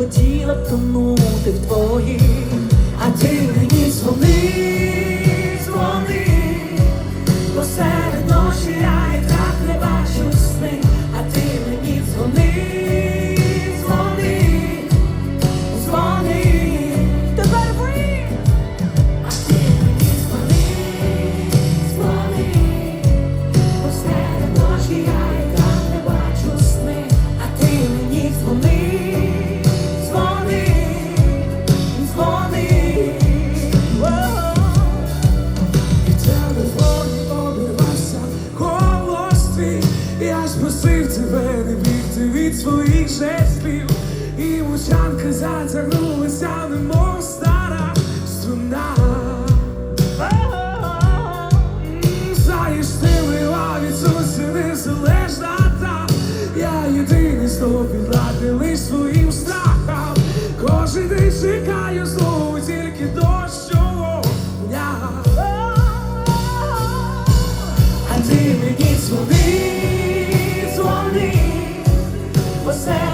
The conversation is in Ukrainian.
хотіла б тонути в твоїх, а ти мені дзвонив. тебе не бігти від своїх жестів і мовчанки затягнула. você.